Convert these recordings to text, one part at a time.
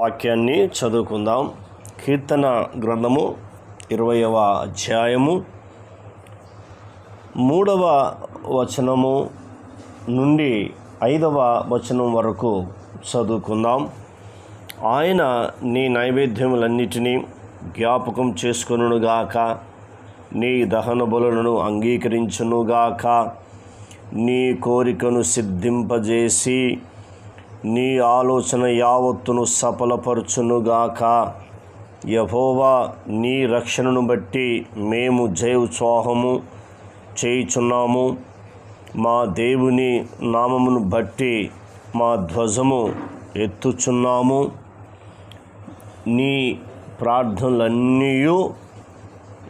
వాక్యాన్ని చదువుకుందాం. కీర్తన గ్రంథము ఇరవయవ అధ్యాయము. మూడవ వచనము నుండి ఐదవ వచనం వరకు చదువుకుందాం. ఆయన నీ నైవేద్యములన్నిటినీ జ్ఞాపకం చేసుకొనుగాక నీ దహన బలులను అంగీకరించునుగాక నీ కోరికను సిద్ధింపజేసి నీ ఆలోచన యావత్తును సఫలపరచునుగాక. యహోవా నీ రక్షణను బట్టి మేము జయోత్సాహము చేయుచున్నాము. మా దేవుని నామమును బట్టి మా ధ్వజము ఎత్తుచున్నాము. నీ ప్రార్థనలన్నీ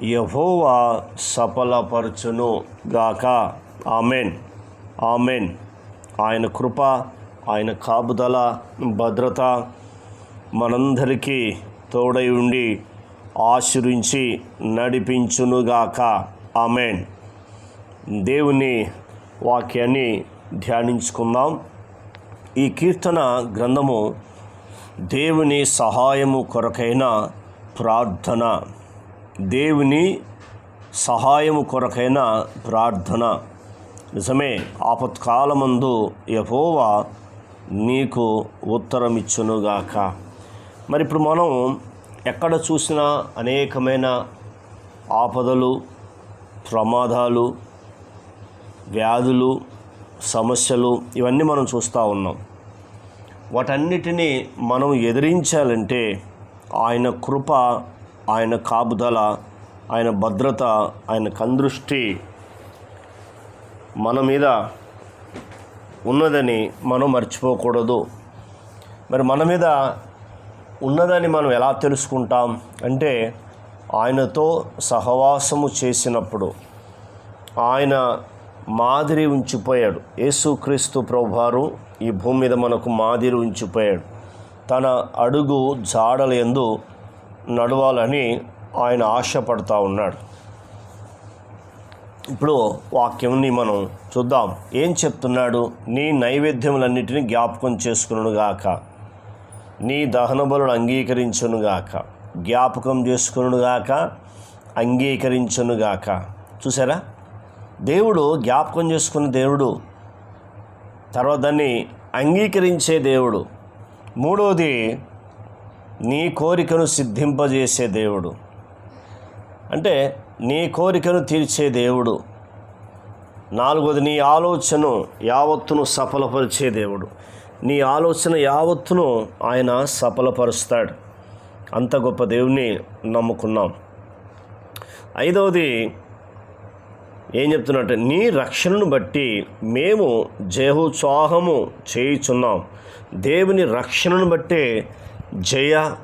యహోవా సఫలపరచును గాక ఆమెన్. ఆమెన్. ఆయన కృప ఆయన కాపుదల భద్రత మనందరికీ తోడై ఉండి ఆశీర్వించి నడిపించునుగాక. ఆమెన్. దేవుని వాక్యాన్ని ధ్యానించుకుందాం. ఈ కీర్తన గ్రంథము దేవుని సహాయము కొరకైన ప్రార్థన. దేవుని సహాయము కొరకైన ప్రార్థన. నిజమే ఆపత్కాలమందు యహోవా నీకు ఉత్తరమిచ్చునుగాక. మరి ఇప్పుడు మనం ఎక్కడ చూసినా అనేకమైన ఆపదలు ప్రమాదాలు వ్యాధులు సమస్యలు ఇవన్నీ మనం చూస్తూ ఉన్నాం. వాటన్నిటినీ మనం ఎదిరించాలంటే ఆయన కృప ఆయన కాపుదల ఆయన భద్రత ఆయన కందృష్టి మన మీద ఉన్నదని మనం మర్చిపోకూడదు. మరి మన మీద ఉన్నదని మనం ఎలా తెలుసుకుంటాం? అంటే ఆయనతో సహవాసము చేసినప్పుడు ఆయన మాదిరి ఉంచిపోయాడు. యేసుక్రీస్తు ప్రభువారు ఈ భూమి మీద మనకు మాదిరి ఉంచిపోయాడు. తన అడుగు జాడల ఎందు నడవాలని ఆయన ఆశపడతా ఉన్నాడు. ఇప్పుడు వాక్యంని మనం చూద్దాం. ఏం చెప్తున్నాడు? నీ నైవేద్యములన్నిటిని జ్ఞాపకం చేసుకునుగాక నీ దహన బలుడు అంగీకరించునుగాక జ్ఞాపకం చేసుకునుగాక అంగీకరించునుగాక చూసారా? దేవుడు జ్ఞాపకం చేసుకున్న దేవుడు తర్వాత దాన్ని అంగీకరించే దేవుడు. మూడవది నీ కోరికను సిద్ధింపజేసే దేవుడు. అంటే నీ కోరికను తీర్చే దేవుడు. నాలుగోది నీ ఆలోచన యావత్తును సఫలపరిచే దేవుడు. నీ ఆలోచన యావత్తును ఆయన సఫలపరుస్తాడు. అంత గొప్ప దేవుణ్ణి నమ్ముకున్నాం. ఐదవది ఏం చెప్తున్నట్టు నీ రక్షణను బట్టి మేము జయోత్సాహము చేయుచున్నాం. దేవుని రక్షణను బట్టే జయ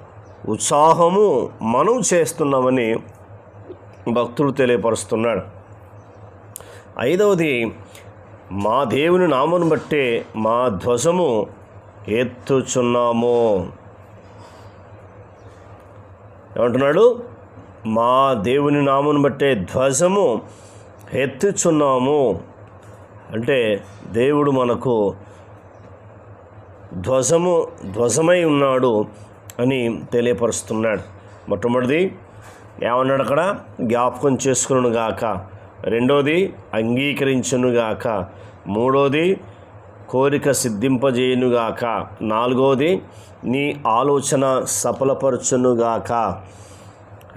ఉత్సాహము మనం చేస్తున్నామని భక్తుడు తెలియపరుస్తున్నాడు. ఐదవది మా దేవుని నామను బట్టే మా ధ్వజము ఎత్తుచున్నాము. ఏమంటున్నాడు? మా దేవుని నామను బట్టే ధ్వజము ఎత్తుచున్నాము. అంటే దేవుడు మనకు ధ్వజము ధ్వజమై ఉన్నాడు అని తెలియపరుస్తున్నాడు. మొట్టమొదటిది ఏమన్నాడు అక్కడ? జ్ఞాపకం చేసుకును గాక. రెండోది అంగీకరించునుగాక మూడోది కోరిక సిద్ధింపజేయునుగాక నాలుగోది నీ ఆలోచన సఫలపరచునుగాక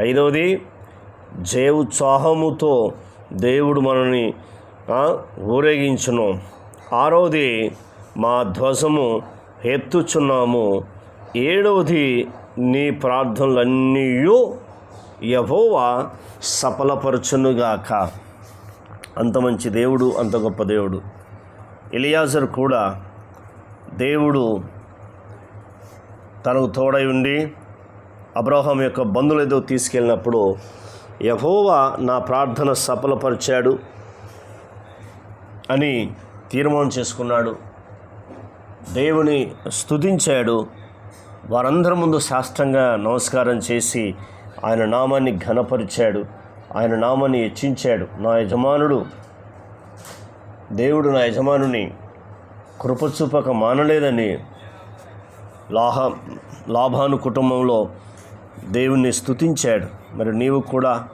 ఐదవది జయోత్సాహముతో దేవుడు మనని ఊరేగించును. ఆరవది మా ధ్వజము ఎత్తుచున్నాము. ఏడవది నీ ప్రార్థనలన్నీ యహోవా సఫలపరచునుగాక. అంత మంచి దేవుడు అంత గొప్ప దేవుడు. ఎలియాజర్ కూడా దేవుడు తనకు తోడై ఉండి అబ్రహం యొక్క బంధువులు ఏదో తీసుకెళ్ళినప్పుడు యహోవా నా ప్రార్థన సఫలపరిచాడు అని తీర్మానం చేసుకున్నాడు. దేవుని స్తుతించాడు. వారందరి ముందు శాస్త్రంగా నమస్కారం చేసి ఆయన నామాన్ని ఘనపరిచాడు. ఆయన నామాన్ని హెచ్చించాడు. నా యజమానుడు దేవుడు నా యజమానుని కృపచూపక మానలేదని లాహ లాభాను కుటుంబంలో దేవుణ్ణి స్తుతించాడు. మరి నీవు కూడా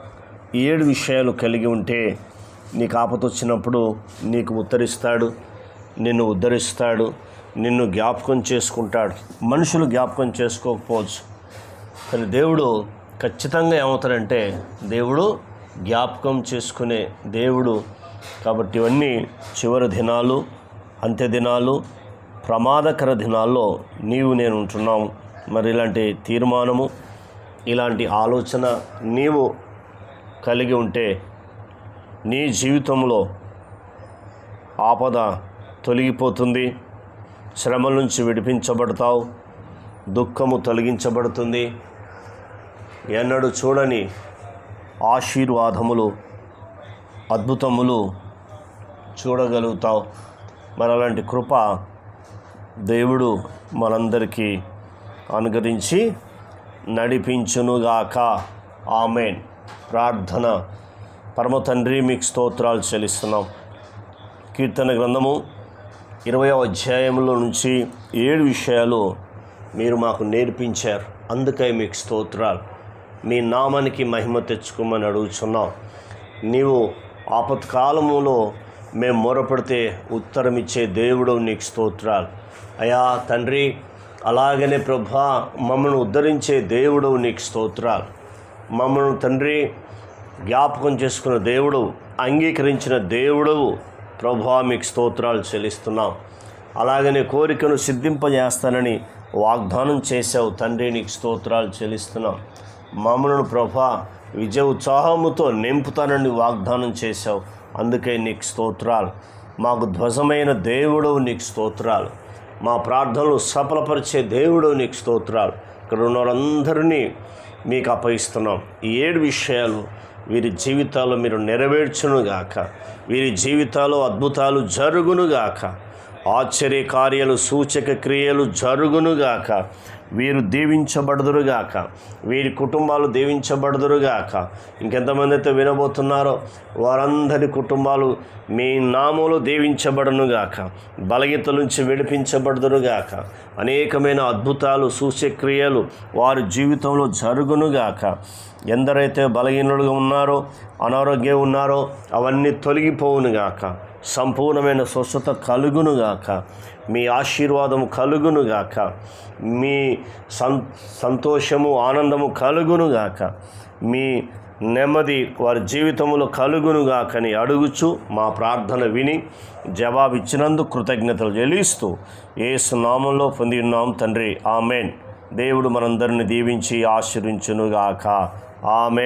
ఈ ఏడు విషయాలు కలిగి ఉంటే నీకు ఆపతొచ్చినప్పుడు నీకు ఉత్తరిస్తాడు నిన్ను ఉద్ధరిస్తాడు నిన్ను జ్ఞాపకం చేసుకుంటాడు. మనుషులు జ్ఞాపకం చేసుకోకపోవచ్చు. కానీ దేవుడు ఖచ్చితంగా ఏమవుతారంటే దేవుడు జ్ఞాపకం చేసుకునే దేవుడు. కాబట్టి ఇవన్నీ చివరి దినాలు అంత్య దినాలు ప్రమాదకర దినాల్లో నీవు నేను ఉంటున్నాం మరి ఇలాంటి తీర్మానము ఇలాంటి ఆలోచన నీవు కలిగి ఉంటే నీ జీవితంలో ఆపద తొలగిపోతుంది. శ్రమ నుంచి విడిపించబడతావు దుఃఖము తొలగించబడుతుంది. ఎన్నడూ చూడని ఆశీర్వాదములు అద్భుతములు చూడగలుగుతావు. మరి అలాంటి కృప దేవుడు మనందరికీ అనుగ్రహించి నడిపించునుగాక. ఆమెన్. ప్రార్థన. పరమ తండ్రి మీకు స్తోత్రాలు చెల్లిస్తున్నాం. కీర్తన గ్రంథము ఇరవై అధ్యాయంలో నుంచి ఏడు విషయాలు మీరు మాకు నేర్పించారు. అందుకై మీకు స్తోత్రాలు. మీ నామానికి మహిమ తెచ్చుకోమని అడుగుచున్నాం. నీవు ఆపత్కాలములో మేము మొరపెడితే ఉత్తరం ఇచ్చే దేవుడు నీకు స్తోత్రాలు. అయా తండ్రి అలాగనే ప్రభా మమ్మల్ని ఉద్ధరించే దేవుడు నీకు స్తోత్రాలు. మమ్మల్ని తండ్రి జ్ఞాపకం చేసుకున్న దేవుడు అంగీకరించిన దేవుడు ప్రభా మీకు స్తోత్రాలు చెల్లిస్తున్నాం. అలాగనే కోరికను సిద్ధింపజేస్తానని వాగ్దానం చేశావు తండ్రి నీకు స్తోత్రాలు చెల్లిస్తున్నాం. మమ్మలను ప్రభా విజయ ఉత్సాహముతో నింపుతానని వాగ్దానం చేశావు. అందుకే నీకు స్తోత్రాలు. మాకు ధ్వజమైన దేవుడు నీకు స్తోత్రాలు. మా ప్రార్థనలు సఫలపరిచే దేవుడు నీకు స్తోత్రాలు. ఇక్కడ ఉన్న మీకు అప్పగిస్తున్నాం. ఈ ఏడు విషయాలు వీరి జీవితాల్లో మీరు నెరవేర్చునుగాక వీరి జీవితాల్లో అద్భుతాలు జరుగునుగాక ఆశ్చర్య కార్యాలు సూచక క్రియలు జరుగునుగాక వీరు దీవించబడదురుగాక. వీరి కుటుంబాలు దీవించబడదురుగాక. ఇంకెంతమంది అయితే వినబోతున్నారో వారందరి కుటుంబాలు మీ నామంలో దీవించబడనుగాక. బలగిత నుంచి విడిపించబడదురుగాక. అనేకమైన అద్భుతాలు సూచక్రియలు వారి జీవితంలో జరుగునుగాక. ఎందరైతే బలహీనులుగా ఉన్నారో అనారోగ్యం ఉన్నారో అవన్నీ తొలగిపోవునుగాక సంపూర్ణమైన స్వస్థత కలుగునుగాక మీ ఆశీర్వాదము కలుగునుగాక మీ సం సంతోషము ఆనందము కలుగునుగాక మీ నెమ్మది వారి జీవితంలో కలుగునుగాకని అడుగుచు మా ప్రార్థన విని జవాబిచ్చినందుకు కృతజ్ఞతలు చెల్లిస్తూ ఏసు నామంలో పొంది ఉన్నాం తండ్రి. ఆమెన్. దేవుడు మనందరిని దీవించి ఆశీర్వించునుగాక ఆమె